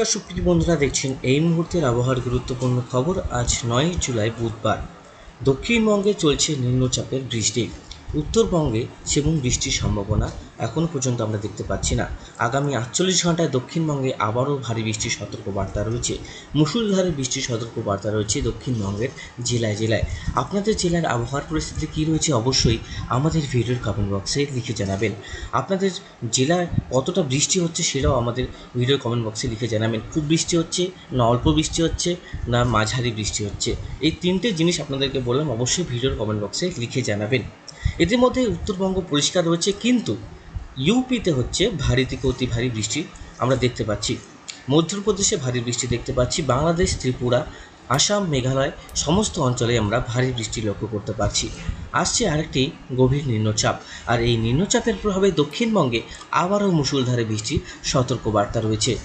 নমস্কার, সুপ্রিয় বন্ধুরা, দেখছেন এই মুহূর্তের আবহাওয়ার গুরুত্বপূর্ণ খবর। আজ নয় জুলাই বুধবার। দক্ষিণবঙ্গে চলছে নিম্নচাপের বৃষ্টি। উত্তরবঙ্গে সেবং বৃষ্টির সম্ভাবনা। এখনও পর্যন্ত আমরা দেখতে পাচ্ছি না। আগামী আটচল্লিশ ঘন্টায় দক্ষিণবঙ্গে আবারও ভারী বৃষ্টির সতর্কবার্তা রয়েছে। মুসুলধারে বৃষ্টির সতর্কবার্তা রয়েছে দক্ষিণবঙ্গের জেলায় জেলায়। আপনাদের জেলার আবহাওয়ার পরিস্থিতি কী রয়েছে অবশ্যই আমাদের ভিডিওর কমেন্ট বক্সে লিখে জানাবেন। আপনাদের জেলায় কতটা বৃষ্টি হচ্ছে সেটাও আমাদের ভিডিওর কমেন্ট বক্সে লিখে জানাবেন। খুব বৃষ্টি হচ্ছে না অল্প বৃষ্টি হচ্ছে না মাঝারি বৃষ্টি হচ্ছে। এই তিনটে জিনিস আপনাদেরকে বললাম, অবশ্যই ভিডিওর কমেন্ট বক্সে লিখে জানাবেন। এদের মধ্যে উত্তরবঙ্গ পরিষ্কার রয়েছে, কিন্তু ইউপিতে হচ্ছে ভারী থেকে অতি ভারী বৃষ্টি আমরা দেখতে পাচ্ছি। মধ্যপ্রদেশে ভারী বৃষ্টি দেখতে পাচ্ছি, বাংলাদেশ, ত্রিপুরা, আসাম, মেঘালয়, সমস্ত অঞ্চলে আমরা ভারী বৃষ্টি লক্ষ্য করতে পারছি আসছে আরেকটি গভীর নিম্নচাপ, আর এই নিম্নচাপের প্রভাবে দক্ষিণবঙ্গে আবারও মুসুলধারে বৃষ্টির সতর্কবার্তা রয়েছে।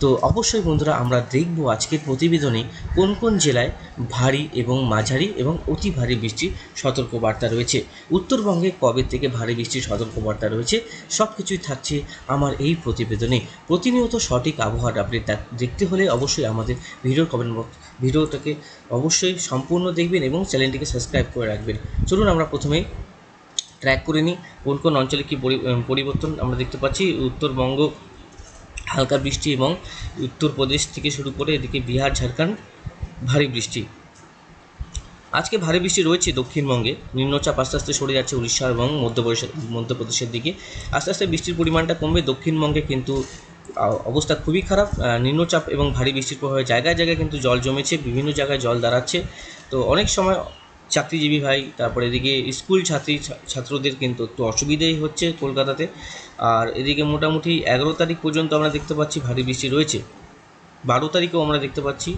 তো অবশ্যই বন্ধুরা আমরা দেখব আজকের প্রতিবেদনে কোন কোন জেলায় ভারী এবং মাঝারি এবং অতি ভারী বৃষ্টির সতর্কবার্তা রয়েছে। উত্তরবঙ্গে কবে থেকে ভারী বৃষ্টির সতর্কবার্তা রয়েছে সব কিছুই থাকছে আমার এই প্রতিবেদনে। প্রতিনিয়ত সঠিক আবহাওয়ার আপডেট দেখতে হলে অবশ্যই আমাদের ভিডিওর কমেন্ট বক্স ভিডিওটাকে অবশ্যই সম্পূর্ণ দেখবেন এবং চ্যানেলটিকে সাবস্ক্রাইব করে রাখবেন। চলুন আমরা প্রথমেই ট্র্যাক করে নিই, কোন কোন অঞ্চলে কী পরি- পরিবর্তন আমরা দেখতে পাচ্ছি। উত্তরবঙ্গ হালকা বৃষ্টি এবং উত্তরপ্রদেশ থেকে শুরু করে এদিকে বিহার, ঝাড়খণ্ড, ভারী বৃষ্টি। আজকে ভারী বৃষ্টি রয়েছে দক্ষিণবঙ্গে। নিম্নচাপ আস্তে আস্তে সরে যাচ্ছে উড়িষ্যা এবং মধ্যপ্রদেশ মধ্যপ্রদেশের দিকে। আস্তে আস্তে বৃষ্টির পরিমাণটা কমবে। দক্ষিণবঙ্গে কিন্তু অবস্থা খুবই খারাপ। নিম্নচাপ এবং ভারী বৃষ্টির প্রভাবে জায়গায় জায়গায় কিন্তু জল জমেছে, বিভিন্ন জায়গায় জল দাঁড়াচ্ছে। তো অনেক সময় চাকরিজীবী ভাই, তারপরে এদিকে স্কুল ছাত্রী, ছাত্রদের কিন্তু একটু অসুবিধেই হচ্ছে কলকাতাতে। আর এদিকে মোটামুটি এগারো তারিখ পর্যন্ত আমরা দেখতে পাচ্ছি ভারী বৃষ্টি রয়েছে। বারো তারিখেও আমরা দেখতে পাচ্ছি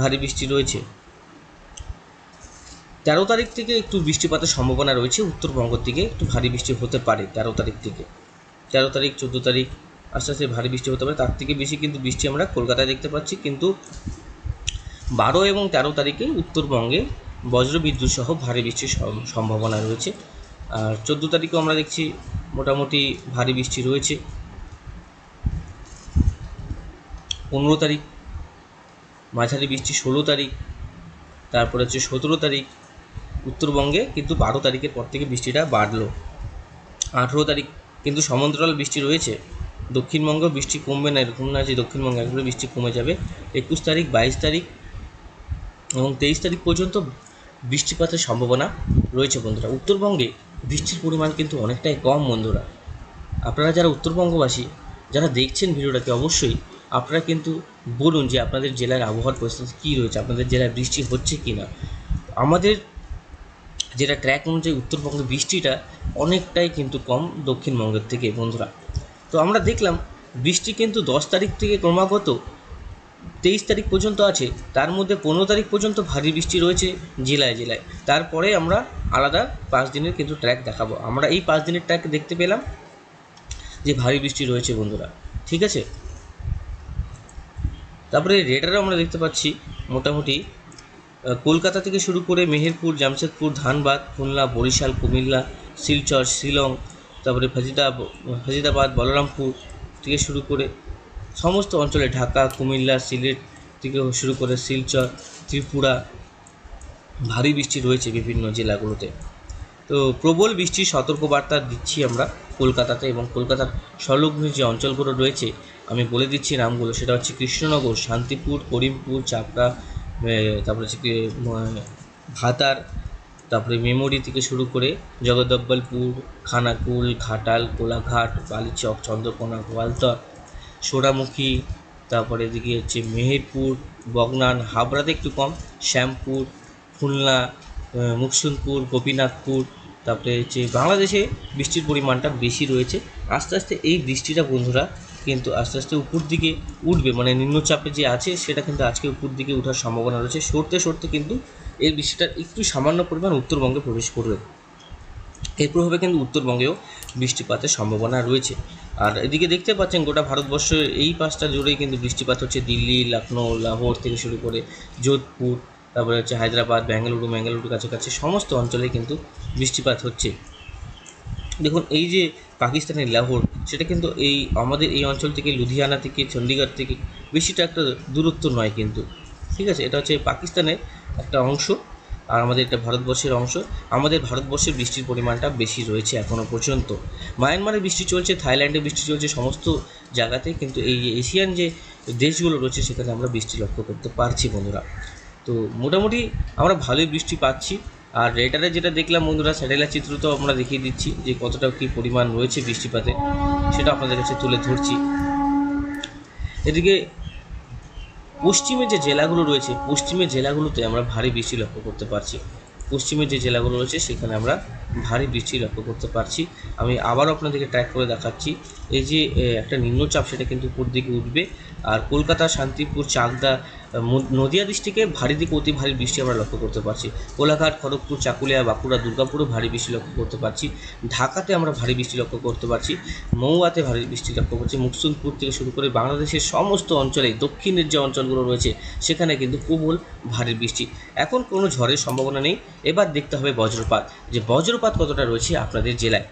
ভারী বৃষ্টি রয়েছে। তেরো তারিখ থেকে একটু বৃষ্টিপাতের সম্ভাবনা রয়েছে উত্তরবঙ্গ থেকে একটু ভারী বৃষ্টি হতে পারে তেরো তারিখ থেকে। তেরো তারিখ, চোদ্দ তারিখ আস্তে আস্তে ভারী বৃষ্টি হতে পারে, তার থেকে বেশি কিন্তু বৃষ্টি আমরা কলকাতায় দেখতে পাচ্ছি। কিন্তু বারো এবং তেরো তারিখে উত্তরবঙ্গে বজ্রবিদ্যুৎ সহ ভারী বৃষ্টির সম্ভাবনা রয়েছে। আর চোদ্দ তারিখেও আমরা দেখছি মোটামুটি ভারী বৃষ্টি রয়েছে। পনেরো তারিখ, মাঝারি বৃষ্টি ষোলো তারিখ, তারপরে হচ্ছে সতেরো তারিখ, উত্তরবঙ্গে কিন্তু বারো তারিখের পর থেকে বৃষ্টিটা বাড়লো। আঠেরো তারিখ কিন্তু সমান্তরাল বৃষ্টি রয়েছে। দক্ষিণবঙ্গেও বৃষ্টি কমবে না, এরকম না যে দক্ষিণবঙ্গে একবারে বৃষ্টি কমে যাবে। একুশ তারিখ, বাইশ তারিখ এবং তেইশ তারিখ পর্যন্ত বৃষ্টিপাতের সম্ভাবনা রয়েছে বন্ধুরা। উত্তরবঙ্গে বৃষ্টির পরিমাণ কিন্তু অনেকটাই কম বন্ধুরা। আপনারা যারা উত্তরবঙ্গবাসী, যারা দেখছেন ভিডিওটাকে অবশ্যই আপনারা কিন্তু বলুন যে আপনাদের জেলার আবহাওয়ার পরিস্থিতি কী রয়েছে, আপনাদের জেলায় বৃষ্টি হচ্ছে কি না আমাদের যেটা ট্র্যাক অনুযায়ী উত্তরবঙ্গে বৃষ্টিটা অনেকটাই কিন্তু কম দক্ষিণবঙ্গের থেকে বন্ধুরা। তো আমরা দেখলাম, বৃষ্টি কিন্তু দশ তারিখ থেকে ক্রমাগত তেইশ তারিখ পর্যন্ত আছে, তার মধ্যে পনেরো তারিখ পর্যন্ত ভারী বৃষ্টি রয়েছে জেলায় জেলায়। তারপরে আমরা আলাদা পাঁচ দিনের কিন্তু ট্র্যাক দেখাবো। আমরা এই পাঁচ দিনের ট্র্যাক দেখতে পেলাম যে ভারী বৃষ্টি রয়েছে বন্ধুরা, ঠিক আছে? তারপরে রেডারও আমরা দেখতে পাচ্ছি মোটামুটি কলকাতা থেকে শুরু করে মেহেরপুর, জামশেদপুর, ধানবাদ, খুলনা, বরিশাল, কুমিল্লা, শিলচর, শিলং, তারপরে ফাজিদা ফাজিদাবাদ, বলরামপুর থেকে শুরু করে সমস্ত অঞ্চলে ঢাকা, কুমিল্লা, সিলেট থেকে শুরু করে শিলচর, ত্রিপুরা ভারী বৃষ্টি রয়েছে বিভিন্ন জেলাগুলোতে। তো প্রবল বৃষ্টির সতর্কবার্তা দিচ্ছি আমরা কলকাতাতে এবং কলকাতার সংলগ্ন যে অঞ্চলগুলো রয়েছে, আমি বলে দিচ্ছি নামগুলো। সেটা হচ্ছে কৃষ্ণনগর, শান্তিপুর, করিমপুর, চাপড়া তারপরে হচ্ছে ভাতার, তারপরে মেমোরি থেকে শুরু করে জগদ্দব্বলপুর খানাকুল, ঘাটাল, কোলাঘাট, বালিচক, চন্দ্রকোনা, গোয়ালতর সোনামুখী তারপরে এদিকে হচ্ছে মেহেরপুর বগনান হাবড়াতে একটু কম শ্যামপুর খুলনা আহ, মুকসুদপুর গোপীনাথপুর তারপরে হচ্ছে বাংলাদেশে বৃষ্টির পরিমাণটা বেশি রয়েছে। আস্তে আস্তে এই বৃষ্টিটা বন্ধুরা কিন্তু আস্তে আস্তে উপর দিকে উঠবে মানে নিম্নচাপে যে আছে সেটা কিন্তু আজকে উপর দিকে ওঠার সম্ভাবনা রয়েছে। সরতে সরতে কিন্তু এই বৃষ্টিটা একটু সামান্য পরিমাণ উত্তরবঙ্গে প্রবেশ করবে। এর প্রভাবে কিন্তু উত্তরবঙ্গেও বৃষ্টিপাতের সম্ভাবনা রয়েছে। আর এদিকে দেখতে পাচ্ছেন গোটা ভারতবর্ষ এই পাঁচটা জুড়েই কিন্তু বৃষ্টিপাত হচ্ছে। দিল্লি লখনৌ লাহোর থেকে শুরু করে যোধপুর, তারপরে হচ্ছে হায়দ্রাবাদ বেঙ্গালুরু ম্যাঙ্গালুরুর কাছাকাছি সমস্ত অঞ্চলে কিন্তু বৃষ্টিপাত হচ্ছে। দেখুন, এই যে পাকিস্তানের লাহোর, সেটা কিন্তু এই আমাদের এই অঞ্চল থেকে লুধিয়ানা থেকে চণ্ডীগড় থেকে বেশিটা একটা দূরত্ব নয় কিন্তু। ঠিক আছে, এটা হচ্ছে পাকিস্তানের একটা অংশ। আর আমাদের এটা ভারতবর্ষের অংশ, আমাদের ভারতবর্ষের বৃষ্টির পরিমাণটা বেশি রয়েছে এখনও পর্যন্ত। মায়ানমারে বৃষ্টি চলছে, থাইল্যান্ডে বৃষ্টি চলছে, সমস্ত জায়গাতে কিন্তু এই এশিয়ান যে দেশগুলো রয়েছে সেখানে আমরা বৃষ্টি লক্ষ্য করতে পারছি বন্ধুরা। তো মোটামুটি আমরা ভালোই বৃষ্টি পাচ্ছি। আর রেডারে যেটা দেখলাম বন্ধুরা, স্যাটেলাইট চিত্র তো আমরা দেখিয়ে দিচ্ছি যে কতটা কী পরিমাণ রয়েছে বৃষ্টিপাতে, সেটা আপনাদের কাছে তুলে ধরছি। এদিকে পশ্চিমে যে জেলাগুলো রয়েছে পশ্চিমের জেলাগুলোতে আমরা ভারী বৃষ্টি লক্ষ্য করতে পারছি। পশ্চিমের যে জেলাগুলো রয়েছে, সেখানে আমরা ভারী বৃষ্টি লক্ষ্য করতে পারছি। আমি আবার আপনাদেরকে ট্র্যাক করে দেখাচ্ছি। এই যে একটা নিম্নচাপ, সেটা কিন্তু উপর দিকে উঠবে। আর কলকাতা, শান্তিপুর, চাকদা নদিয়া ডিস্ট্রিক্টে ভারী দিকে অতি ভারী বৃষ্টি আমরা লক্ষ্য করতে পারছি। কোলাঘাট, খড়গপুর, চাকুলিয়া, বাঁকুড়া, দুর্গাপুরও ভারী বৃষ্টি লক্ষ্য করতে পারছি। ঢাকাতে আমরা ভারী বৃষ্টি লক্ষ্য করতে পারছি। মৌয়াতে ভারী বৃষ্টি লক্ষ্য করছি। মুকসুদপুর থেকে শুরু করে বাংলাদেশের সমস্ত অঞ্চলে দক্ষিণের যে অঞ্চলগুলো রয়েছে, সেখানে কিন্তু প্রবল ভারী বৃষ্টি। এখন কোনো ঝড়ের সম্ভাবনা নেই। এবার দেখতে হবে বজ্রপাত। যে বজ্রপাত কতটা রয়েছে আপনাদের জেলায়?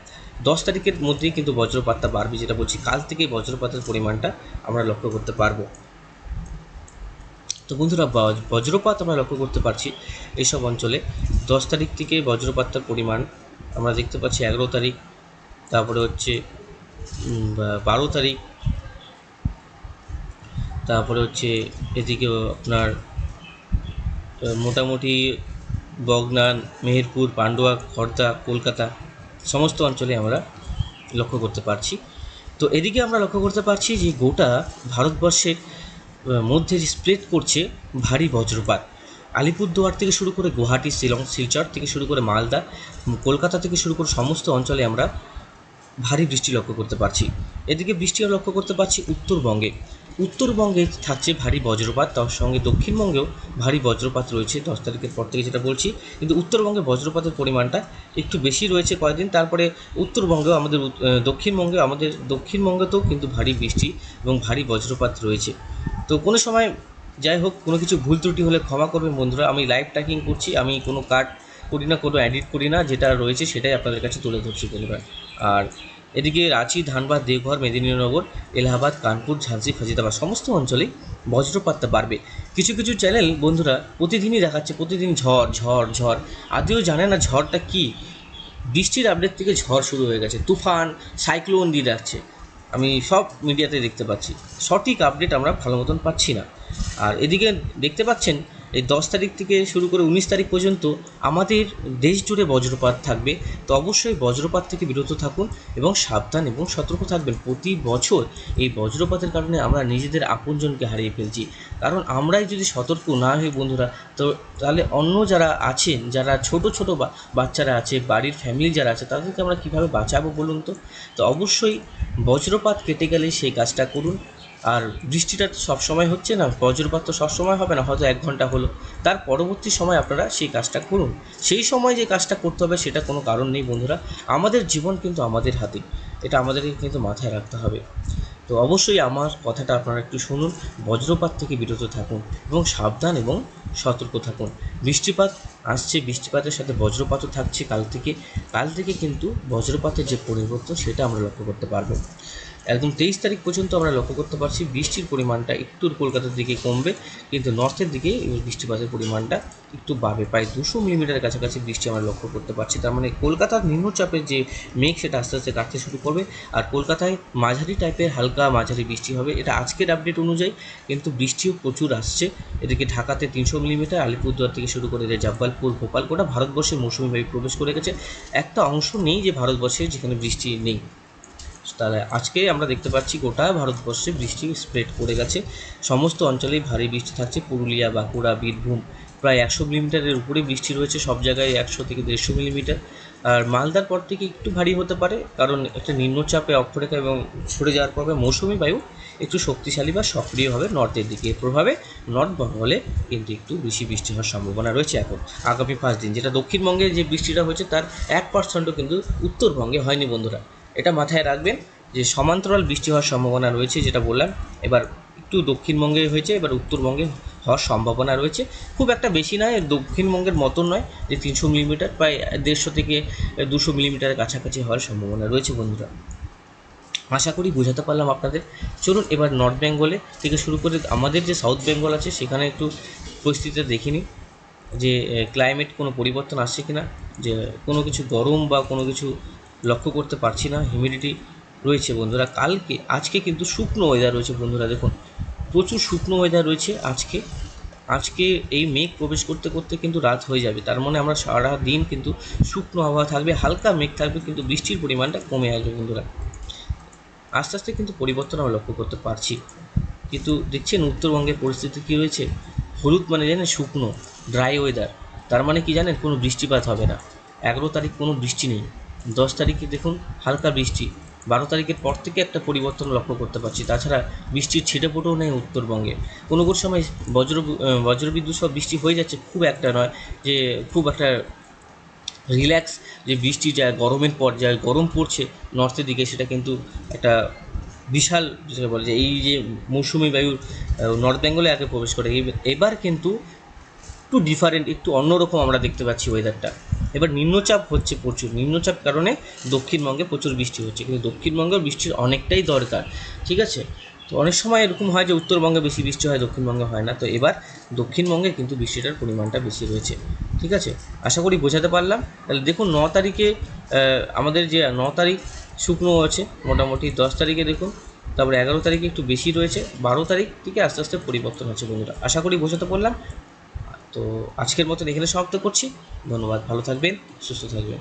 দশ তারিখের মধ্যেই কিন্তু বজ্রপাতটা বাড়বে, যেটা বলছি, কাল থেকেই বজ্রপাতের পরিমাণটা আমরা লক্ষ্য করতে পারব। তো বন্ধুরা বজ্রপাত আমরা লক্ষ্য করতে পারছি এইসব অঞ্চলে। দশ তারিখ থেকে বজ্রপাতটার পরিমাণ আমরা দেখতে পাচ্ছি এগারো তারিখ, তারপরে হচ্ছে বারো তারিখ, তারপরে হচ্ছে এদিকে আপনার মোটামুটি বগনান, মেহেরপুর, পান্ডুয়া খড়দা কলকাতা সমস্ত অঞ্চলে আমরা লক্ষ্য করতে পারছি। তো এদিকে আমরা লক্ষ্য করতে পারছি যে গোটা ভারতবর্ষের মধ্যে স্প্রেড করছে ভারী বজ্রপাত। আলিপুরদুয়ার থেকে শুরু করে গুয়াহাটি, শিলং, শিলচর থেকে শুরু করে মালদা, কলকাতা থেকে শুরু করে সমস্ত অঞ্চলে আমরা ভারী বৃষ্টি লক্ষ্য করতে পারছি। এদিকে বৃষ্টিও লক্ষ্য করতে পারছি উত্তরবঙ্গে। উত্তরবঙ্গে থাকছে ভারী বজ্রপাত, তার সঙ্গে দক্ষিণবঙ্গেও ভারী বজ্রপাত রয়েছে, দশ তারিখের পর থেকে যেটা বলছি। কিন্তু উত্তরবঙ্গে বজ্রপাতের পরিমাণটা একটু বেশি রয়েছে কয়েকদিন, তারপরে উত্তরবঙ্গেও আমাদের দক্ষিণবঙ্গে, আমাদের দক্ষিণবঙ্গেতেও কিন্তু ভারী বৃষ্টি এবং ভারী বজ্রপাত রয়েছে। তো কোনো সময় যাই হোক, কোনো কিছু ভুল ত্রুটি হলে ক্ষমা করবেন বন্ধুরা, আমি লাইভ ট্র্যাকিং করছি, আমি কোনো কাট করি না, কোনো এডিট করি না, যেটা রয়েছে সেটাই আপনাদের কাছে তুলে ধরছি বন্ধুরা। আর এদিকে রাঁচি, ধানবাদ, দেওঘর মেদিনীনগর এলাহাবাদ, কানপুর, ঝাঁসি ফাজিদাবাদ সমস্ত অঞ্চলেই বজ্রপাতটা বাড়বে। কিছু কিছু চ্যানেল বন্ধুরা প্রতিদিনই দেখাচ্ছে প্রতিদিন ঝড় ঝড় ঝড়। আদেও জানে না ঝড়টা কী? বৃষ্টির আপডেট থেকে ঝড় শুরু হয়ে গেছে। তুফান সাইক্লোন দিয়ে যাচ্ছে। আমি সব মিডিয়াতে দেখতে পাচ্ছি। সঠিক আপডেট আমরা ভালো মতন পাচ্ছি না। আর এদিকে দেখতে পাচ্ছেন এই দশ তারিখ থেকে শুরু করে উনিশ তারিখ পর্যন্ত আমাদের দেশ জুড়ে বজ্রপাত থাকবে। তো অবশ্যই বজ্রপাত থেকে বিরত থাকুন এবং সাবধান এবং সতর্ক থাকবেন। প্রতি বছর এই বজ্রপাতের কারণে আমরা নিজেদের আপনজনকে হারিয়ে ফেলছি। কারণ আমরাই যদি সতর্ক না হই বন্ধুরা, তো তাহলে অন্য যারা আছেন, যারা ছোট ছোট বাচ্চারা আছে, বাড়ির ফ্যামিলি যারা আছে, তাদেরকে আমরা কীভাবে বাঁচাবো বলুন তো? তো অবশ্যই বজ্রপাত কেটে গেলে সেই কাজটা করুন। আর বৃষ্টিটা তো সবসময় হচ্ছে না, বজ্রপাত তো সবসময় হবে না, হয়তো এক ঘণ্টা হলো। তার পরবর্তী সময় আপনারা সেই কাজটা করুন। সেই সময় যে কাজটা করতে হবে সেটা কোনো কারণ নেই বন্ধুরা, আমাদের জীবন কিন্তু আমাদের হাতে, এটা আমাদেরকে কিন্তু মাথায় রাখতে হবে। তো অবশ্যই আমার কথাটা আপনারা একটু শুনুন, বজ্রপাত থেকে বিরত থাকুন এবং সাবধান এবং সতর্ক থাকুন। বৃষ্টিপাত আসছে, বৃষ্টিপাতের সাথে বজ্রপাতও থাকছে কাল থেকে কাল থেকে কিন্তু বজ্রপাতের যে পরিবর্তন সেটা আমরা লক্ষ্য করতে পারব। একদম তেইশ তারিখ পর্যন্ত আমরা লক্ষ্য করতে পারছি বৃষ্টির পরিমাণটা একটু কলকাতার দিকে কমবে, কিন্তু নর্থের দিকে বৃষ্টিপাতের পরিমাণটা একটু বাড়বে। প্রায় দুশো মিলিমিটারের কাছাকাছি বৃষ্টি আমরা লক্ষ্য করতে পারছি। তার মানে কলকাতার নিম্নচাপের যে মেঘ, সেটা আস্তে আস্তে কাটতে শুরু করবে। আর কলকাতায় মাঝারি টাইপের হালকা মাঝারি বৃষ্টি হবে, এটা আজকের আপডেট অনুযায়ী, কিন্তু বৃষ্টিও প্রচুর আসছে। এদিকে ঢাকাতে তিনশো মিলিমিটার, আলিপুরদুয়ার থেকে শুরু করে জব্বালপুর ভোপাল গোটা ভারতবর্ষে মৌসুমি বায়ু প্রবেশ করে গেছে। একটা অংশ নেই যে ভারতবর্ষে যেখানে বৃষ্টি নেই। তাহলে আজকে আমরা দেখতে পাচ্ছি গোটা ভারতবর্ষে বৃষ্টি স্প্রেড করে গেছে। সমস্ত অঞ্চলেই ভারী বৃষ্টি থাকছে। পুরুলিয়া, বাঁকুড়া, বীরভূম প্রায় একশো মিলিমিটারের উপরে বৃষ্টি রয়েছে। সব জায়গায় একশো থেকে দেড়শো মিলিমিটার। আর মালদার পর থেকে একটু ভারী হতে পারে, কারণ একটা নিম্নচাপে অক্ষরেখা এবং সরে যাওয়ার পরে মৌসুমি বায়ু একটু শক্তিশালী বা সক্রিয় হবে নর্থের দিকে। এর প্রভাবে নর্থ বঙ্গলে কিন্তু একটু বেশি বৃষ্টি হওয়ার সম্ভাবনা রয়েছে এখন। আগামী পাঁচ দিন যেটা দক্ষিণবঙ্গে যে বৃষ্টিটা হয়েছে, তার এক পার্সেন্টও কিন্তু উত্তরবঙ্গে হয়নি বন্ধুরা। এটা মাথায় রাখবেন যে সমান্তরাল বৃষ্টি হওয়ার সম্ভাবনা রয়েছে, যেটা বললাম। এবার একটু দক্ষিণবঙ্গে হয়েছে, এবার উত্তরবঙ্গে হওয়ার সম্ভাবনা রয়েছে। খুব একটা বেশি নয়, দক্ষিণবঙ্গের মতন নয় যে তিনশো মিলিমিটার, প্রায় দেড়শো থেকে দুশো মিলিমিটারের কাছাকাছি হওয়ার সম্ভাবনা রয়েছে বন্ধুরা। আশা করি বোঝাতে পারলাম আপনাদের। চলুন এবার নর্থ বেঙ্গলে থেকে শুরু করে আমাদের যে সাউথ বেঙ্গল আছে, সেখানে একটু পরিস্থিতিটা দেখিনি যে ক্লাইমেট কোনো পরিবর্তন আসছে কিনা, যে কোনো কিছু গরম বা কোনো কিছু লক্ষ্য করতে পারছি না হিউমিডিটি রয়েছে বন্ধুরা। কালকে, আজকে কিন্তু শুকনো ওয়েদার রয়েছে বন্ধুরা, দেখুন। প্রচুর শুকনো ওয়েদার রয়েছে আজকে। আজকে এই মেঘ প্রবেশ করতে করতে কিন্তু রাত হয়ে যাবে। তার মানে আমরা সারা দিন কিন্তু শুকনো আবহাওয়া থাকবে, হালকা মেঘ থাকবে, কিন্তু বৃষ্টির পরিমাণটা কমে আসবে বন্ধুরা। আস্তে আস্তে কিন্তু পরিবর্তন আমরা লক্ষ্য করতে পারছি। কিন্তু দেখছেন উত্তরবঙ্গের পরিস্থিতি কী রয়েছে? হলুদ মানে জানেন শুকনো ড্রাই ওয়েদার তার মানে কি জানেন? কোনো বৃষ্টিপাত হবে না। এগারো তারিখ কোনো বৃষ্টি নেই। দশ তারিখে দেখুন হালকা বৃষ্টি, বারো তারিখের পর থেকে একটা পরিবর্তন লক্ষ্য করতে পারছি। তাছাড়া বৃষ্টির ছিটে ফোটেও নেই উত্তরবঙ্গে। কোনো কোনো সময় বজ্র, বজ্রবিদ্যুৎ সব বৃষ্টি হয়ে যাচ্ছে খুব একটা নয়, যে খুব একটা রিল্যাক্স যে বৃষ্টি যা গরমের পর, যা গরম পড়ছে নর্থের দিকে, সেটা কিন্তু একটা বিশাল যেটা বলে যে এই যে মৌসুমি বায়ু নর্থ বেঙ্গলে আগে প্রবেশ করে। এব- এবার কিন্তু একটু ডিফারেন্ট একটু অন্যরকম আমরা দেখতে পাচ্ছি ওয়েদারটা এবার নিম্নচাপ হচ্ছে প্রচুর। নিম্নচাপ কারণে দক্ষিণবঙ্গে প্রচুর বৃষ্টি হচ্ছে। কিন্তু দক্ষিণবঙ্গে বৃষ্টির অনেকটাই দরকার, ঠিক আছে? তো অনেক সময় এরকম হয় যে উত্তরবঙ্গে বেশি বৃষ্টি হয়, দক্ষিণবঙ্গে হয় না। তো এবার দক্ষিণবঙ্গে কিন্তু বৃষ্টিটার পরিমাণটা বেশি রয়েছে, ঠিক আছে? আশা করি বোঝাতে পারলাম। তাহলে দেখুন, ন তারিখে আমাদের যে ন তারিখ শুকনো আছে, মোটামুটি দশ তারিখে দেখুন। তারপরে এগারো তারিখে একটু বেশি রয়েছে, বারো তারিখ থেকে আস্তে আস্তে পরিবর্তন হচ্ছে বন্ধুরা। আশা করি বোঝাতে পারলাম। তো আজকের মতন এখানে সমাপ্ত করছি। ধন্যবাদ ভালো থাকবেন সুস্থ থাকবেন।